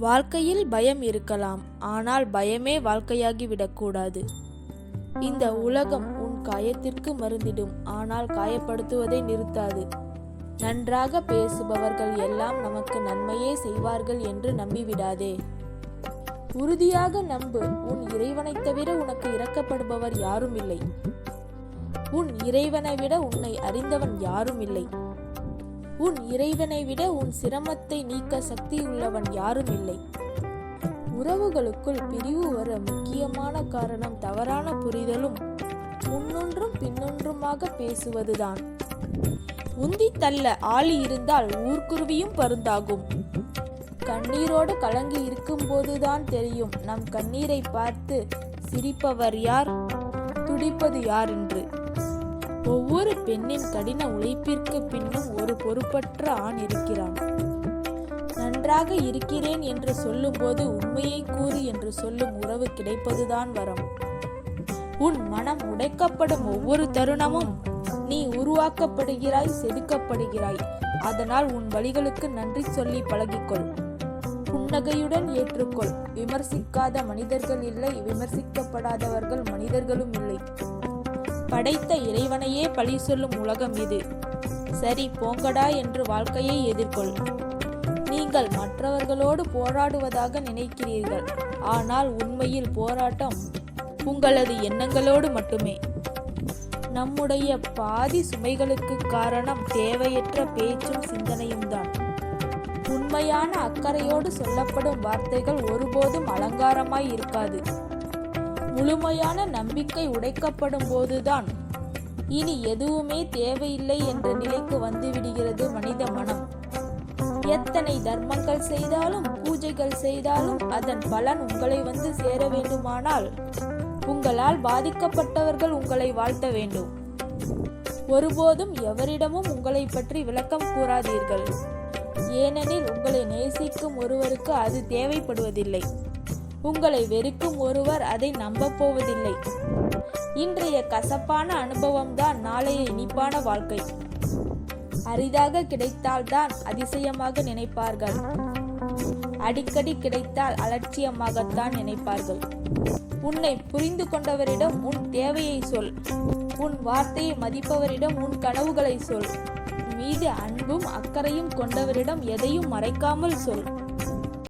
வாழ்க்கையில் பயம் இருக்கலாம் ஆனால் பயமே வாழ்க்கையாகி விடக்கூடாது இந்த உலகம் உன் காயத்திற்கு மருந்திடும் ஆனால் காயப்படுத்துவதை நிறுத்தாது. நன்றாக பேசுபவர்கள் எல்லாம் நமக்கு நன்மையே செய்வார்கள் என்று நம்பிவிடாதே. உறுதியாக நம்பு உன் இறைவனைத் தவிர உனக்கு இறக்கப்படுபவர் யாரும் இல்லை உன் இறைவனை விட உன்னை அறிந்தவன் யாரும் இல்லை உன் இறைவனை விட உன் சிரமத்தை நீக்க சக்தி உள்ளவன் யாரும் இல்லை. உறவுகளுக்குள் பிரிவு வர முக்கியமான காரணம் தவறான புரிதலும் முன்னொன்றும் பின்னொன்றுமாக பேசுவதுதான். உந்தி தள்ள ஆளி இருந்தால் ஊர்க்குருவியும் பருந்தாகும். கண்ணீரோடு கலங்கி இருக்கும்போதுதான் தெரியும் நம் கண்ணீரை பார்த்து சிரிப்பவர் யார் துடிப்பது யார் என்று. ஒவ்வொரு பெண்ணின் கடின உழைப்பிற்கு பின்னும் ஒரு பொறுப்பற்ற ஆண் இருக்கிறான். நன்றாக இருக்கிறேன் என்று சொல்லும்போது உண்மையை கூறு என்று சொல்லும் உறவு கிடைப்பதுதான் வரம். உன் மனம் உடைக்கப்படும் ஒவ்வொரு தருணமும் நீ உருவாக்கப்படுகிறாய் செதுக்கப்படுகிறாய். அதனால் உன் வழிகளுக்கு நன்றி சொல்லி பழகிக்கொள். புன்னகையுடன் ஏற்றுக்கொள். விமர்சிக்காத மனிதர்கள் இல்லை விமர்சிக்கப்படாதவர்கள் மனிதர்களும் இல்லை. படைத்த இறைவனையே பழி சொல்லும் உலகம் இது. சரி போங்கடா என்று வாழ்க்கையை எதிர்கொள். நீங்கள் மற்றவர்களோடு போராடுவதாக நினைக்கிறீர்கள். ஆனால் உண்மையில் போராட்டம் உங்களது எண்ணங்களோடு மட்டுமே. நம்முடைய பாதி சுமைகளுக்கு காரணம் தேவையற்ற பேச்சும் சிந்தனையும் தான். உண்மையான அக்கறையோடு சொல்லப்படும் வார்த்தைகள் ஒருபோதும் அலங்காரமாய் இருக்காது. முழுமையான நம்பிக்கை உடைக்கப்படும் போதுதான். இனி எதுவுமே தேவையில்லை என்ற நிலைக்கு வந்துவிடுகிறது மனித மனம். எத்தனை தர்மங்கள் செய்தாலும் பூஜைகள் செய்தாலும் அதன் பலன் உங்களை வந்து சேர வேண்டுமானால் உங்களால் பாதிக்கப்பட்டவர்கள் உங்களை வாழ்த்த வேண்டும். ஒருபோதும் எவரிடமும் உங்களை பற்றி விளக்கம் கூறாதீர்கள். ஏனெனில் உங்களை நேசிக்கும் ஒருவருக்கு அது தேவைப்படுவதில்லை. உங்களை வெறுக்கும் ஒருவர் அதை நம்ப போவதில்லை இன்றைய கசப்பான அனுபவம்தான் நாளைய இனிப்பான வாழ்க்கை. அரிதாக கிடைத்தால்தான் அதிசயமாக நினைப்பார்கள். அடிக்கடி கிடைத்தால் அலட்சியமாகத்தான் நினைப்பார்கள். உன்னை புரிந்து கொண்டவரிடம் உன் தேவையை சொல். உன் வார்த்தையை மதிப்பவரிடம் உன் கனவுகளை சொல். மீது அன்பும் அக்கறையும் கொண்டவரிடம் எதையும் மறைக்காமல் சொல்.